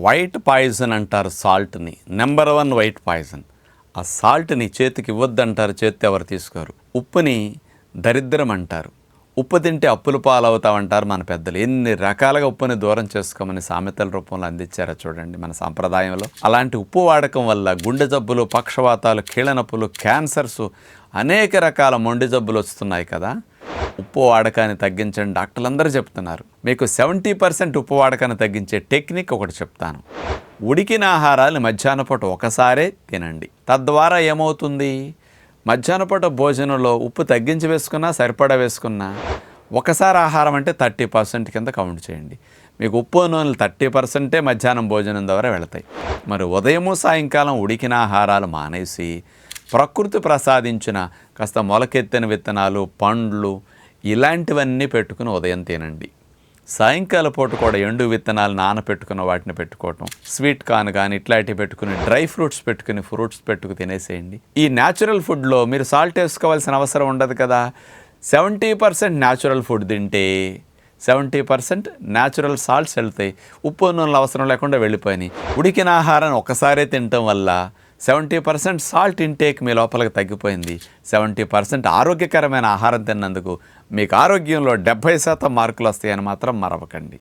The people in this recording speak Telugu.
వైట్ పాయిజన్ అంటారు సాల్ట్ని. Number one white poison. ఆ సాల్ట్ని చేతికి ఇవ్వద్దంటారు చేతి ఎవరు తీసుకోరు. ఉప్పుని దరిద్రం అంటారు. ఉప్పు తింటే అప్పులు పాలవుతామంటారు మన పెద్దలు. ఎన్ని రకాలుగా ఉప్పుని దూరం చేసుకోమని సామెతల రూపంలో అందించారో చూడండి మన సాంప్రదాయంలో. అలాంటి ఉప్పు వాడకం వల్ల గుండె జబ్బులు పక్షవాతాలు కీళ్ళ నొప్పులు క్యాన్సర్స్ అనేక రకాల మొండి జబ్బులు వస్తున్నాయి కదా. ఉప్పు వాడకాన్ని తగ్గించండి. డాక్టర్లు అందరూ చెప్తున్నారు. మీకు సెవెంటీ పర్సెంట్ ఉప్పు వాడకాన్ని తగ్గించే టెక్నిక్ ఒకటి చెప్తాను. ఉడికిన ఆహారాలు మధ్యాహ్న పూట ఒకసారే తినండి. తద్వారా ఏమవుతుంది? మధ్యాహ్న పూట భోజనంలో ఉప్పు తగ్గించి వేసుకున్నా సరిపడా వేసుకున్నా ఒకసారి ఆహారం అంటే థర్టీ పర్సెంట్ కింద కౌంట్ చేయండి. మీకు ఉప్పు నూనెలు థర్టీ పర్సెంటే మధ్యాహ్నం భోజనం ద్వారా వెళతాయి. మరి ఉదయము సాయంకాలం ఉడికిన ఆహారాలు మానేసి ప్రకృతి ప్రసాదించిన కాస్త మొలకెత్తిన విత్తనాలు పండ్లు ఇలాంటివన్నీ పెట్టుకుని ఉదయం తినండి. సాయంకాల పూట కూడా ఎండు విత్తనాలు నానపెట్టుకున్న వాటిని పెట్టుకోవటం స్వీట్ కార్న్ కానీ ఇట్లాంటివి పెట్టుకుని డ్రై ఫ్రూట్స్ పెట్టుకుని ఫ్రూట్స్ పెట్టుకు తినేసేయండి. ఈ న్యాచురల్ ఫుడ్లో మీరు సాల్ట్ వేసుకోవాల్సిన అవసరం ఉండదు కదా. సెవెంటీ పర్సెంట్ న్యాచురల్ ఫుడ్ తింటే సెవెంటీ పర్సెంట్ న్యాచురల్ సాల్ట్స్ వెళ్తాయి. ఉప్పు నూనెలు అవసరం లేకుండా వెళ్ళిపోయినాయి. ఉడికిన ఆహారాన్ని ఒకసారే తినటం వల్ల సెవెంటీ పర్సెంట్ సాల్ట్ ఇంటేక్ మీ లోపలికి తగ్గిపోయింది. సెవెంటీ పర్సెంట్ ఆరోగ్యకరమైన ఆహారం తిన్నందుకు మీకు ఆరోగ్యంలో డెబ్భై శాతం మార్కులు వస్తాయని మాత్రం మరవకండి.